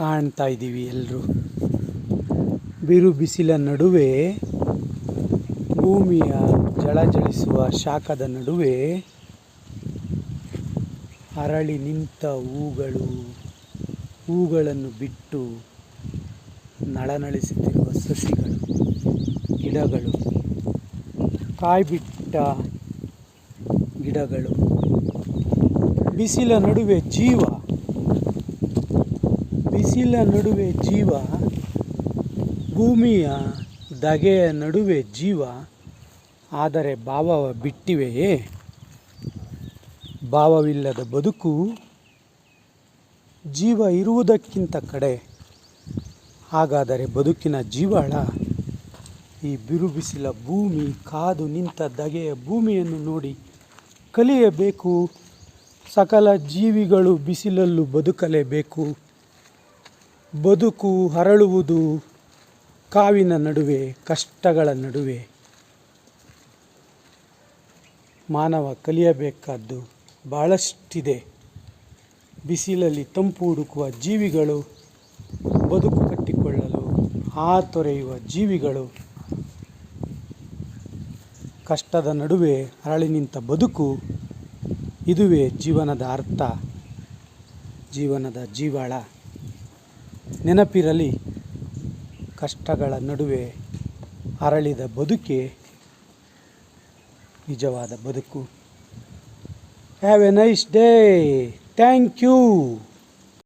ಕಾಣ್ತಾ ಇದ್ದೀವಿ ಎಲ್ಲರೂ ಬಿರು ಬಿಸಿಲ ನಡುವೆ, ಭೂಮಿಯ ಜಳಜಳಿಸುವ ಶಾಖದ ನಡುವೆ ಅರಳಿ ನಿಂತ ಹೂಗಳು, ಹೂಗಳನ್ನು ಬಿಟ್ಟು ನಳನಳಿಸುತ್ತಿರುವ ಸಸಿಗಳು, ಗಿಡಗಳು, ಕಾಯ್ಬಿಟ್ಟ ಗಿಡಗಳು. ಬಿಸಿಲ ನಡುವೆ ಜೀವ ಬಿಸಿಲ ನಡುವೆ ಜೀವ, ಭೂಮಿಯ ದಗೆಯ ನಡುವೆ ಜೀವ, ಆದರೆ ಭಾವ ಬಿಟ್ಟಿವೆಯೇ? ಭಾವವಿಲ್ಲದ ಬದುಕು ಜೀವ ಇರುವುದಕ್ಕಿಂತ ಕಡೆ. ಹಾಗಾದರೆ ಬದುಕಿನ ಜೀವಾಳ, ಈ ಬಿರು ಬಿಸಿಲ ಭೂಮಿ, ಕಾದು ನಿಂತ ದಗೆಯ ಭೂಮಿಯನ್ನು ನೋಡಿ ಕಲಿಯಬೇಕು. ಸಕಲ ಜೀವಿಗಳು ಬಿಸಿಲಲ್ಲೂ ಬದುಕಲೇಬೇಕು. ಬದುಕು ಹರಳುವುದು ಕಾವಿನ ನಡುವೆ, ಕಷ್ಟಗಳ ನಡುವೆ. ಮಾನವ ಕಲಿಯಬೇಕಾದ್ದು ಭಾಳಷ್ಟಿದೆ ಬಿಸಿಲಲ್ಲಿ ತಂಪು ಹುಡುಕುವ ಜೀವಿಗಳು, ಬದುಕು ಕಟ್ಟಿಕೊಳ್ಳಲು ಹಾತೊರೆಯುವ ಜೀವಿಗಳು. ಕಷ್ಟದ ನಡುವೆ ಅರಳಿ ನಿಂತ ಬದುಕು ಇದುವೇ ಜೀವನದ ಅರ್ಥ. ಜೀವನದ ಜೀವಾಳ. ನೆನಪಿರಲಿ ಕಷ್ಟಗಳ ನಡುವೆ ಅರಳಿದ ಬದುಕೆ ನಿಜವಾದ ಬದುಕು. Have a nice day thank you